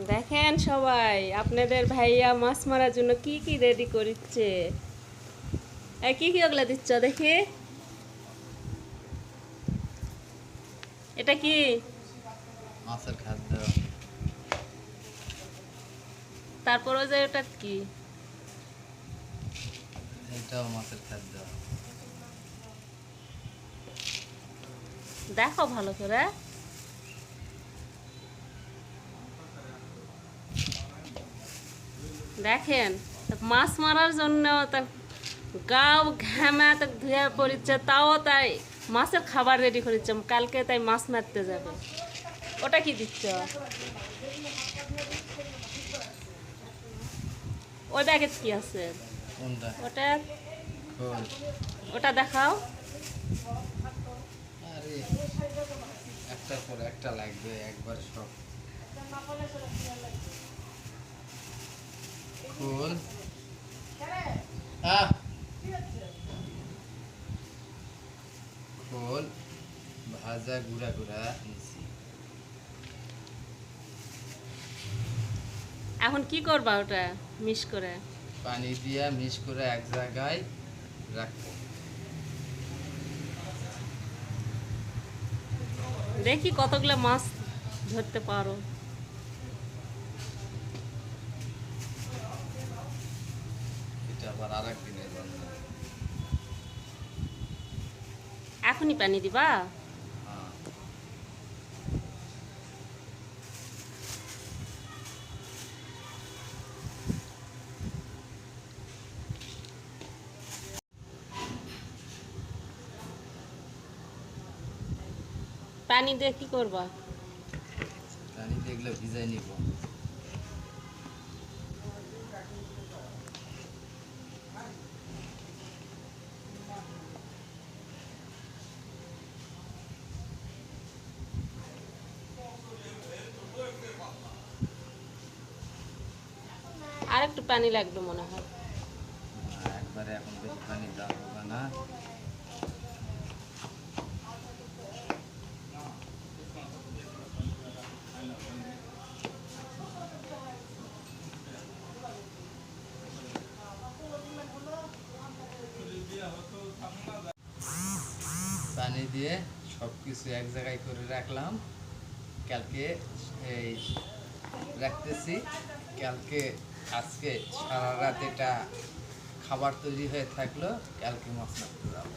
দেখেন সবাই আপনাদের ভাইয়া মাছ মারার জন্য কি কি রেডি করছে কি কি ওগুলা দিচ্ছ দেখি? এটা কি? মাছের খাদ্য। তারপরে যে ওটা কি? এটাও মাছের খাদ্য। দেখো ভালো করে। দেখেন মাছ মারার জন্য গাও ঘামা তার ধুয়ে পড়িচ্ছে তাও তাই মাছের খাবার রেডি করেছে কালকে তাই মাছ মারতে যাবে। ওটা কি দিচ্ছ? ওই ব্যাগে কি আছে। ওটা? ওটা দেখাও। আরে একটার পর একটা লাগবে একবার সব। আহ! খোল ভাজা গুঁড়া গুঁড়া নিছি এখন কি করবা ওটা? মিস করে? পানি দিয়া মিক্স করে এক জায়গায় রাখব। দেখি কতগুলো মাছ ধরতে পারো এটা আবার আর একদিনের জন্য এখনই পানি দিবা? পানি দিয়ে কি করবা? পানি দেখলে ভিজাই নিব। আর একটু পানি লাগবে মনে হয়। একবারে এখন বেশি পানি হবে না। পানি দিয়ে সব কিছু এক জায়গায় করে রাখলাম। কালকে এই রাখতেছি। কালকে আজকে সারা রাত এটা খাবার তৈরি হয়ে থাকল কালকে মশলা যাব।